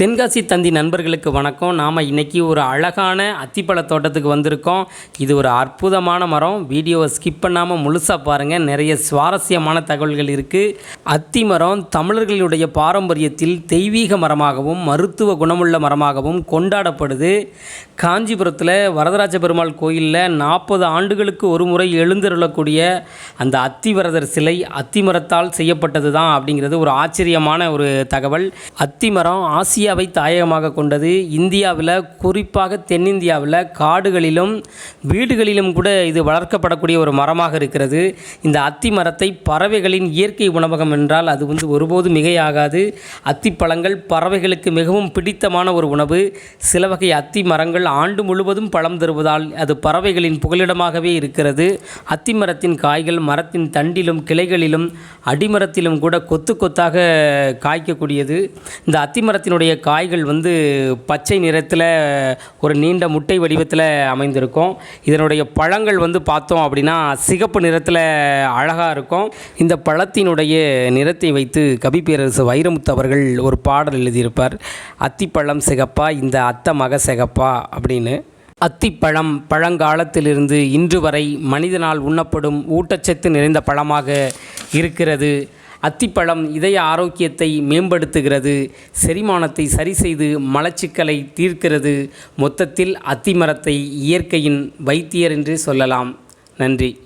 தென்காசி தந்தி நண்பர்களுக்கு வணக்கம். நாம் இன்றைக்கி ஒரு அழகான அத்திப்பழ தோட்டத்துக்கு வந்திருக்கோம். இது ஒரு அற்புதமான மரம். வீடியோவை ஸ்கிப் பண்ணாமல் முழுசாக பாருங்கள் நிறைய சுவாரஸ்யமான தகவல்கள் இருக்குது அத்தி மரம் தமிழர்களுடைய பாரம்பரியத்தில் தெய்வீக மரமாகவும் மருத்துவ குணமுள்ள மரமாகவும் கொண்டாடப்படுது. காஞ்சிபுரத்தில் வரதராஜ பெருமாள் கோயிலில் நாற்பது ஆண்டுகளுக்கு ஒரு முறை எழுந்தருளக்கூடிய அந்த அத்திவரதர் சிலை அத்தி மரத்தால் செய்யப்பட்டது தான் அப்படிங்கிறது ஒரு ஆச்சரியமான ஒரு தகவல். அத்தி மரம் ஆசிய இந்தியாவை தாயகமாக கொண்டது. இந்தியாவில் குறிப்பாக தென்னிந்தியாவில் காடுகளிலும் வீடுகளிலும் கூட இது வளர்க்கப்படக்கூடிய ஒரு மரமாக இருக்கிறது. இந்த அத்தி மரத்தை பறவைகளின் இயற்கை உணவகம் என்றால் அது வந்து ஒருபோதும் மிகையாகாது. அத்திப்பழங்கள் பறவைகளுக்கு மிகவும் பிடித்தமான ஒரு உணவு. சில வகை அத்தி மரங்கள் ஆண்டு முழுவதும் பழம் தருவதால் அது பறவைகளின் புகலிடமாகவே இருக்கிறது. அத்தி மரத்தின் காய்கள் மரத்தின் தண்டிலும் கிளைகளிலும் அடிமரத்திலும் கூட கொத்து கொத்தாக காய்க்கக்கூடியது. இந்த அத்தி மரத்தினுடைய காய்கள் வந்து பச்சை நிறத்தில் ஒரு நீண்ட முட்டை வடிவத்தில் அமைந்திருக்கும். இதனுடைய பழங்கள் வந்து பார்த்தோம் அப்படின்னா சிகப்பு நிறத்தில் அழகாக இருக்கும். இந்த பழத்தினுடைய நிறத்தை வைத்து கவிப்பேரரசு வைரமுத்து அவர்கள் ஒரு பாடல் எழுதியிருப்பார். அத்திப்பழம் சிகப்பா இந்த அத்த மக சிகப்பா அப்படின்னு. அத்திப்பழம் பழங்காலத்திலிருந்து இன்று வரை மனிதனால் உண்ணப்படும் ஊட்டச்சத்து நிறைந்த பழமாக இருக்கிறது. அத்திப்பழம் இதய ஆரோக்கியத்தை மேம்படுத்துகிறது செரிமானத்தை சரி செய்து மலச்சிக்கலை தீர்க்கிறது மொத்தத்தில் அத்திமரத்தை இயற்கையின் வைத்தியர் என்று சொல்லலாம். நன்றி.